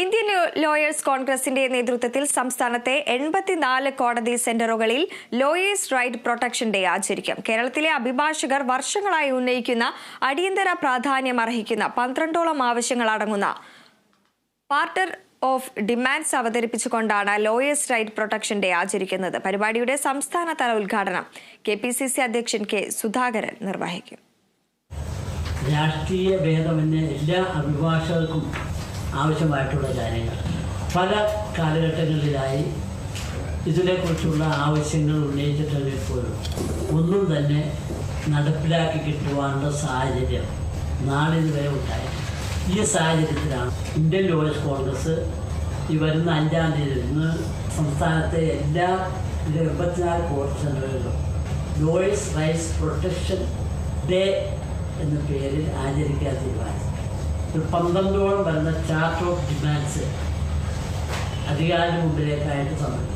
Indian lawyers കോൺഗ്രസിന്റെ നേതൃത്വത്തിൽ സംസ്ഥാനത്തെ എൺപത്തിനാല് കോടതി സെന്ററുകളിൽ ലോയേഴ്സ് റൈറ്റ് പ്രൊട്ടക്ഷൻ ഡേ ആചരിക്കും. കേരളത്തിലെ അഭിഭാഷകർ വർഷങ്ങളായി ഉന്നയിക്കുന്ന അടിയന്തര പ്രാധാന്യം അർഹിക്കുന്ന പന്ത്രണ്ടോളം ആവശ്യങ്ങൾ അടങ്ങുന്ന പാർട്ടർ ഓഫ് ഡിമാൻഡ്സ് അവതരിപ്പിച്ചുകൊണ്ടാണ് ലോയേഴ്സ് റൈറ്റ് പ്രൊട്ടക്ഷൻ ഡേ ആചരിക്കുന്നത്. പരിപാടിയുടെ സംസ്ഥാനതല ഉദ്ഘാടനം കെ പി സി സി അധ്യക്ഷൻ കെ സുധാകരൻ നിർവഹിക്കും. രാഷ്ട്രീയ ഭേദമന്യേ എല്ലാ അഭിഭാഷകർക്കും ആവശ്യമായിട്ടുള്ള കാര്യങ്ങൾ. പല കാലഘട്ടങ്ങളിലായി ഇതിനെക്കുറിച്ചുള്ള ആവശ്യങ്ങൾ ഉന്നയിച്ചിട്ടുണ്ടെങ്കിൽ പോലും ഒന്നും തന്നെ നടപ്പിലാക്കി കിട്ടുവാനുള്ള സാഹചര്യം നാളിതുവരെ ഉണ്ടായി ഈ സാഹചര്യത്തിലാണ് ഇന്ത്യൻ ലോയേഴ്സ് കോൺഗ്രസ് ഈ വരുന്ന അഞ്ചാം തീയതി ഇന്ന് സംസ്ഥാനത്തെ എല്ലാ എൺപത്തിനാല് കോർട്ട് സെന്ററുകളിലും ലോയേഴ്സ് റൈറ്റ്സ് പ്രൊട്ടക്ഷൻ ഡേ എന്ന പേരിൽ ആചരിക്കാൻ തീരുമാനിച്ചു. ഒരു പന്ത്രണ്ടോളം വരുന്ന ചാർട്ട് ഓഫ് ഡിമാൻഡ്സ് അധികാരി മുമ്പിലേക്കായിട്ട് സമർപ്പിച്ച